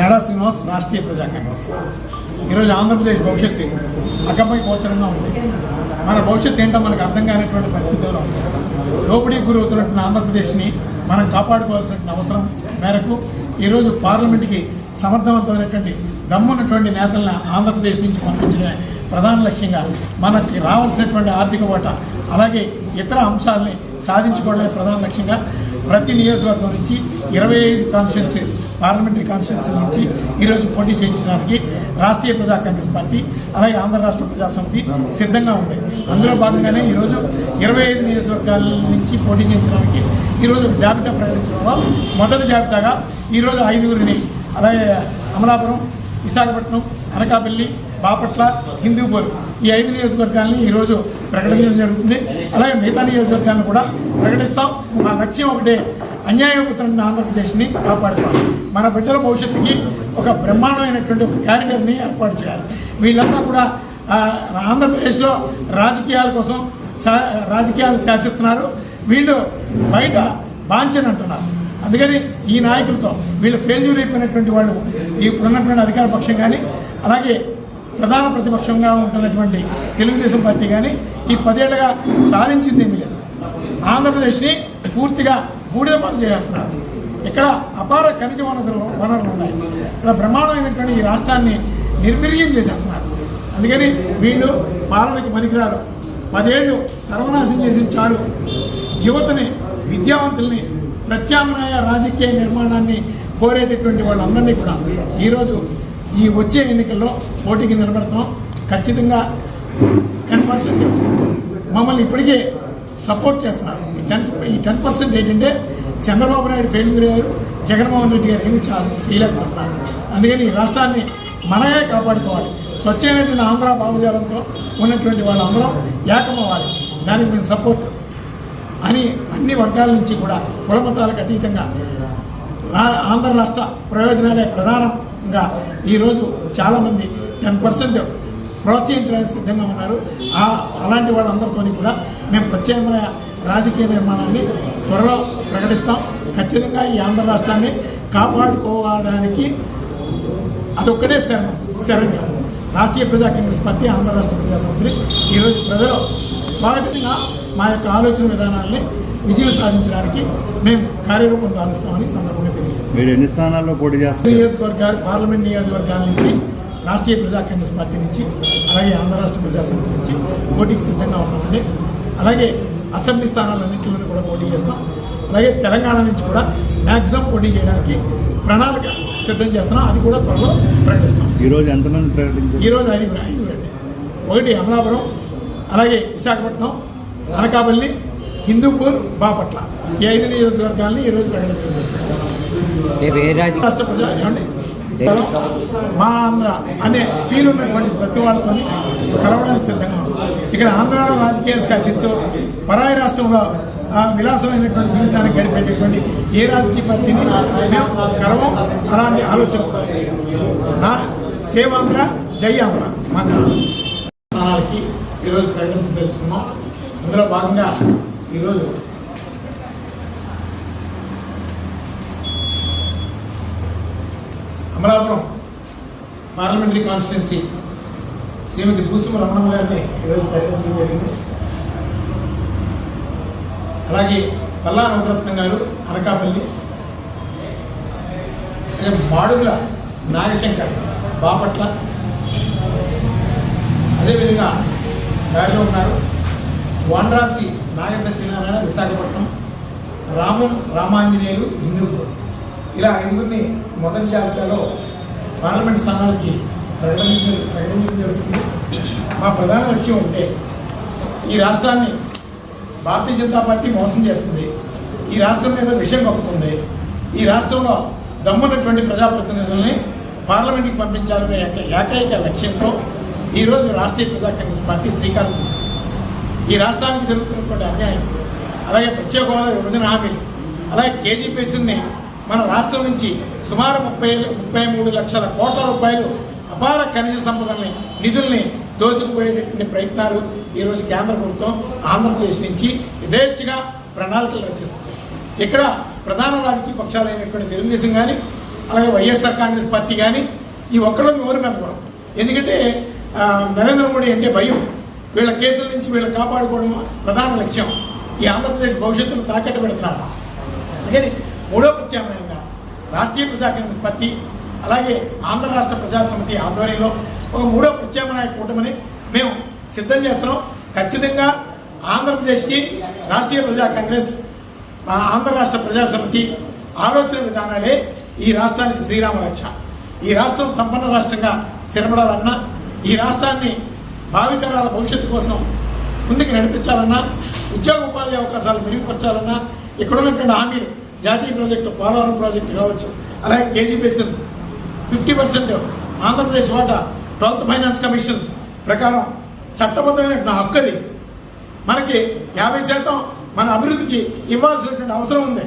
Meda Srinivas Rashtriya Praja Congress. ఈరోజు ఆంధ్రప్రదేశ్ భవిష్యత్తు అక్కపై గోచరంగా ఉంది. మన భవిష్యత్తు ఏంటో మనకు అర్థం కానటువంటి పరిస్థితుల్లో ఉంది. గురవుతున్నటువంటి ఆంధ్రప్రదేశ్ని మనం కాపాడుకోవాల్సిన అవసరం మేరకు ఈరోజు పార్లమెంట్కి సమర్థవంతమైనటువంటి దమ్మున్నటువంటి నేతలను ఆంధ్రప్రదేశ్ నుంచి పంపించడమే ప్రధాన లక్ష్యంగా మనకి రావాల్సినటువంటి ఆర్థిక ఓట అలాగే ఇతర అంశాలని సాధించుకోవడమే ప్రధాన లక్ష్యంగా ప్రతి నియోజకవర్గం నుంచి ఇరవై ఐదు కాన్స్టిట్యున్సీ పార్లమెంటరీ కాన్స్టిట్యూన్సీ నుంచి ఈరోజు పోటీ చేయించడానికి రాష్ట్రీయ ప్రజా కాంగ్రెస్ పార్టీ అలాగే ఆంధ్ర రాష్ట్ర ప్రజాసమితి సిద్ధంగా ఉంది. అందులో భాగంగానే ఈరోజు ఇరవై ఐదు నియోజకవర్గాల నుంచి పోటీ చేయించడానికి ఈరోజు జాబితా ప్రకటించడంలో మొదటి జాబితాగా ఈరోజు ఐదుగురిని అలాగే అమలాపురం విశాఖపట్నం అనకాపల్లి బాపట్ల హిందూపూర్ ఈ ఐదు నియోజకవర్గాలని ఈరోజు ప్రకటించడం జరుగుతుంది. అలాగే మిగతా నియోజకవర్గాలను కూడా ప్రకటిస్తాం. మా లక్ష్యం ఒకటే అన్యాయపుత్రున్న ఆంధ్రప్రదేశ్ని కాపాడుకోవాలి. మన బిడ్డల భవిష్యత్తుకి ఒక బ్రహ్మాండమైనటువంటి ఒక క్యారిటర్ని ఏర్పాటు చేయాలి. వీళ్ళంతా కూడా ఆంధ్రప్రదేశ్లో రాజకీయాల కోసం శా- రాజకీయాలు శాసిస్తున్నారు. వీళ్ళు బయట బాంచని అంటున్నారు. అందుకని ఈ నాయకులతో వీళ్ళు ఫెయిల్యూర్ అయిపోయినటువంటి వాళ్ళు ఇప్పుడున్నటువంటి అధికార పక్షం కానీ అలాగే ప్రధాన ప్రతిపక్షంగా ఉంటున్నటువంటి తెలుగుదేశం పార్టీ కానీ ఈ పదేళ్ళుగా సాధించింది ఏమీ లేదు. ఆంధ్రప్రదేశ్ని పూర్తిగా మూడే పనులు చేస్తున్నారు. ఇక్కడ అపార ఖనిజ వనరులు వనరులు ఉన్నాయి. ఇక్కడ బ్రహ్మాండమైనటువంటి ఈ రాష్ట్రాన్ని నిర్వీర్యం చేసేస్తున్నారు. అందుకని వీళ్ళు పాలనకి పనికిరారు. పదేళ్ళు సర్వనాశం చేసిన చాలు యువతని విద్యావంతుల్ని ప్రత్యామ్నాయ రాజకీయ నిర్మాణాన్ని కోరేటటువంటి వాళ్ళందరినీ కూడా ఈరోజు ఈ వచ్చే ఎన్నికల్లో పోటీకి నిలబెడతాం ఖచ్చితంగా టెన్ పర్సెంట్ మమ్మల్ని ఇప్పటికే సపోర్ట్ చేస్తున్నారు. ఈ టెన్ ఈ టెన్ పర్సెంట్ ఏంటంటే చంద్రబాబు నాయుడు ఫెయిల్యూర్ అయ్యారు జగన్మోహన్ రెడ్డి గారు ఏమి చాలా చేయలేకపోతున్నారు. అందుకని ఈ రాష్ట్రాన్ని మనమే కాపాడుకోవాలి. స్వచ్ఛమైనటువంటి ఆంధ్ర భావజాలంతో ఉన్నటువంటి వాళ్ళందరం ఏకమవ్వాలి. దానికి మేము సపోర్ట్ అని అన్ని వర్గాల నుంచి కూడా కులమతాలకు అతీతంగా రా- ఆంధ్ర రాష్ట్ర ప్రయోజనాలే ప్రధానంగా ఈరోజు చాలామంది టెన్ పర్సెంట్ ప్రోత్సహించడానికి సిద్ధంగా ఉన్నారు. ఆ అలాంటి వాళ్ళందరితో కూడా మేము ప్రత్యేకమైన రాజకీయ నిర్మాణాన్ని త్వరలో ప్రకటిస్తాం. ఖచ్చితంగా ఈ ఆంధ్ర రాష్ట్రాన్ని కాపాడుకోవడానికి అదొక్కటే శరణం శరణ్యం. రాష్ట్రీయ ప్రజా కాంగ్రెస్ పార్టీ ఆంధ్ర రాష్ట్ర ప్రజా సమితిని ఈరోజు ప్రజలు స్వాగతంగా మా యొక్క ఆలోచన విధానాల్ని విజయం సాధించడానికి మేము కార్యరూపం దాలుస్తామని సందర్భంగా తెలియజేస్తాం మీరు ఎన్ని స్థానాల్లో పోటీ చేస్తారు? నియోజకవర్గాలు పార్లమెంట్ నియోజకవర్గాల నుంచి రాష్ట్రీయ ప్రజా కాంగ్రెస్ పార్టీ నుంచి అలాగే ఆంధ్ర రాష్ట్ర ప్రజా సమితి నుంచి పోటీకి సిద్ధంగా ఉన్నామండి. అలాగే అసెంబ్లీ స్థానాలన్నింటిలోనూ కూడా పోటీ చేస్తాం. అలాగే తెలంగాణ నుంచి కూడా మ్యాక్సిమం పోటీ చేయడానికి ప్రణాళిక సిద్ధం చేస్తున్నాం. అది కూడా త్వరలో ప్రకటిస్తాం. ఈరోజు ఎంతమంది ప్రకటించారు? ఈరోజు ఐదుగురు ఐదుగురు అండి. ఒకటి అమలాపురం అలాగే విశాఖపట్నం అనకాపల్లి హిందూపూర్ బాపట్ల. ఈ ఐదు నియోజకవర్గాల్ని ఈరోజు రాజకీయ రాష్ట్ర ప్రజా ఏమండి? మా ఆంధ్ర అనే ఫీల్ ఉన్నటువంటి ప్రతి వాళ్ళతో కలవడానికి సిద్ధంగా ఉన్నాం. ఇక్కడ ఆంధ్రాలో రాజకీయాలు శాసిస్తూ పరాయి రాష్ట్రంలో ఆ విలాసమైనటువంటి జీవితాన్ని గడిపేటటువంటి ఏ రాజకీయ పార్టీని మేము కలవం అలాంటి ఆలోచన నా సేవాంధ్ర జై ఆంధ్ర. మన స్థానాలకి ఈరోజు ప్రకటించి తెలుసుకున్నాం. అందులో భాగంగా ఈరోజు అమలాపురం పార్లమెంటరీ కాన్స్టిట్యున్సీ శ్రీమతి భూసుమ రమణమ్మ గారిని ఈరోజు ప్రకటించడం జరిగింది. అలాగే పల్లా నవరత్నం గారు అనకాపల్లి మాడుగుల నాగశంకర్ బాపట్ల అదేవిధంగా దారిలో ఉన్నారు వాండ్రాసి నాగ సత్యనారాయణ విశాఖపట్నం రామం రామాంజనేయులు హిందూపూర్. ఇలా ఐదుగురిని మొదటి జాబితాలో పార్లమెంట్ స్థానాలకి ప్రకటించడం ప్రకటించడం జరుగుతుంది. మా ప్రధాన లక్ష్యం ఉంటే ఈ రాష్ట్రాన్ని భారతీయ జనతా పార్టీ మోసం చేస్తుంది. ఈ రాష్ట్రం మీద విషయం కప్పుతుంది ఈ రాష్ట్రంలో దమ్మున్నటువంటి ప్రజాప్రతినిధుల్ని పార్లమెంట్కి పంపించాలనే ఏకైక లక్ష్యంతో ఈరోజు రాష్ట్రీయ ప్రజా కాంగ్రెస్ పార్టీ శ్రీకారం ఈ రాష్ట్రానికి జరుగుతున్నటువంటి అన్యాయం అలాగే ప్రత్యేక హోదా విభజన హామీలు అలాగే కేజీపీఎస్ని మన రాష్ట్రం నుంచి సుమారు ముప్పై ముప్పై మూడు లక్షల కోట్ల రూపాయలు అపార ఖనిజ సంపదల్ని నిధుల్ని దోచుకుపోయేటటువంటి ప్రయత్నాలు ఈరోజు కేంద్ర ప్రభుత్వం ఆంధ్రప్రదేశ్ నుంచి యథేచ్ఛగా ప్రణాళికలు రచిస్తుంది. ఇక్కడ ప్రధాన రాజకీయ పక్షాలైనటువంటి తెలుగుదేశం కానీ అలాగే వైఎస్ఆర్ కాంగ్రెస్ పార్టీ కానీ ఈ ఒక్కళ్ళు నోరు మెదపడం ఎందుకంటే నరేంద్ర మోడీ అంటే భయం. వీళ్ళ కేసుల నుంచి వీళ్ళు కాపాడుకోవడం ప్రధాన లక్ష్యం. ఈ ఆంధ్రప్రదేశ్ భవిష్యత్తును తాకట్టు పెడుతున్నారు. అందుకని మూడో ప్రత్యామ్నాయంగా రాష్ట్రీయ ప్రజా కాంగ్రెస్ పార్టీ అలాగే ఆంధ్ర రాష్ట్ర ప్రజా సమితి ఆధ్వర్యంలో ఒక మూడో ప్రత్యామ్నాయ కూటమిని మేము సిద్ధం చేస్తున్నాం. ఖచ్చితంగా ఆంధ్రప్రదేశ్కి రాష్ట్రీయ ప్రజా కాంగ్రెస్ మా ఆంధ్ర రాష్ట్ర ప్రజా సమితి ఆలోచన విధానాలే ఈ రాష్ట్రానికి శ్రీరామ రక్ష. ఈ రాష్ట్రం సంపన్న రాష్ట్రంగా స్థిరపడాలన్నా ఈ రాష్ట్రాన్ని భావితరాల భవిష్యత్తు కోసం ముందుకు నడిపించాలన్నా ఉద్యోగ ఉపాధి అవకాశాలు మెరుగుపరచాలన్నా ఇక్కడ ఉన్నటువంటి హామీలు జాతీయ ప్రాజెక్టు పోలవరం ప్రాజెక్టు కావచ్చు అలాగే KG basin fifty percent Andhra Pradesh వాటా ట్వెల్త్ ఫైనాన్స్ కమిషన్ ప్రకారం చట్టబద్ధమైన నా హక్కుది. మనకి యాభై శాతం మన అభివృద్ధికి ఇవ్వాల్సినటువంటి అవసరం ఉంది.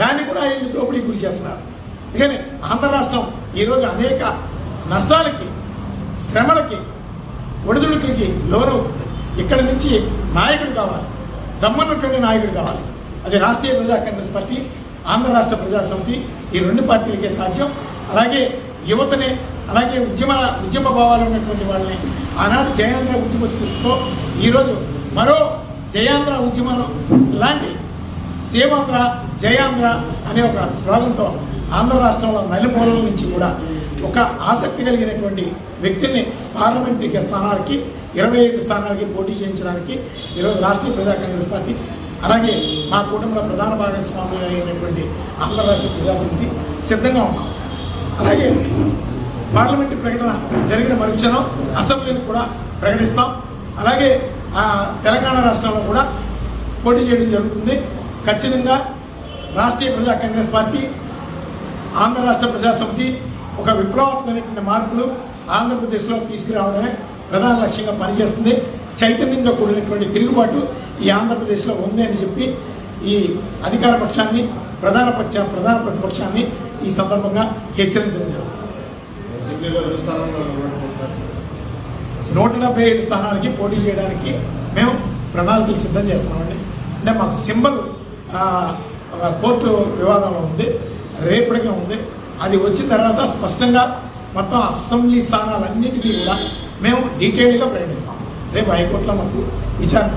దాన్ని కూడా వీళ్ళు దోపిడీ గురి చేస్తున్నారు. అందుకని ఆంధ్ర రాష్ట్రం ఈరోజు అనేక నష్టాలకి శ్రమలకి ఒడిదుడుకులకి లోనవుతుంది. ఇక్కడ నుంచి నాయకుడు కావాలి. దమ్మన్నటువంటి నాయకుడు కావాలి. అది రాష్ట్రీయ ప్రజా కాంగ్రెస్ పార్టీ ఆంధ్ర రాష్ట్ర ప్రజా సమితి ఈ రెండు పార్టీలకే సాధ్యం. అలాగే యువతని అలాగే ఉద్యమ ఉద్యమ భావాలు ఉన్నటువంటి వాళ్ళని ఆనాటి జయాంధ్ర ఉద్యమ స్ఫూర్తితో ఈరోజు మరో జయాంధ్ర ఉద్యమం లాంటి సేవాంధ్ర జయాంధ్ర అనే ఒక స్లోగన్తో ఆంధ్ర రాష్ట్రంలో నలుమూలల నుంచి కూడా ఒక ఆసక్తి కలిగినటువంటి వ్యక్తుల్ని పార్లమెంటరీ స్థానాలకి ఇరవై ఐదు స్థానాలకి పోటీ చేయించడానికి ఈరోజు రాష్ట్రీయ ప్రజా కాంగ్రెస్ పార్టీ అలాగే మా కుటుంబంలో ప్రధాన భాగస్వామి అయినటువంటి ఆంధ్ర రాష్ట్ర ప్రజాసమితి సిద్ధంగా ఉన్నాం. అలాగే పార్లమెంటు ప్రకటన జరిగిన మరుక్షణం అసెంబ్లీని కూడా ప్రకటిస్తాం. అలాగే ఆ తెలంగాణ రాష్ట్రంలో కూడా పోటీ చేయడం జరుగుతుంది. ఖచ్చితంగా రాష్ట్రీయ ప్రజా కాంగ్రెస్ పార్టీ ఆంధ్ర రాష్ట్ర ప్రజాసమితి ఒక విప్లవాత్మకమైనటువంటి మార్పులు ఆంధ్రప్రదేశ్లో తీసుకురావడమే ప్రధాన లక్ష్యంగా పనిచేస్తుంది. చైతన్యంతో కూడినటువంటి తిరుగుబాటు ఈ ఆంధ్రప్రదేశ్లో ఉంది అని చెప్పి ఈ అధికార పక్షాన్ని ప్రధాన పక్ష ప్రధాన ప్రతిపక్షాన్ని ఈ సందర్భంగా హెచ్చరించడం జరుగుతుంది నూట డెబ్బై ఐదు స్థానాలకి పోటీ చేయడానికి మేము ప్రణాళికలు సిద్ధం చేస్తున్నామండి. అంటే మాకు సింబల్ కోర్టు వివాదంలో ఉంది రేపటికే ఉంది. అది వచ్చిన తర్వాత స్పష్టంగా మొత్తం అసెంబ్లీ స్థానాలన్నిటికీ కూడా మేము డీటెయిల్గా ప్రకటిస్తాం. రేపు హైకోర్టులో మాకు విచారణ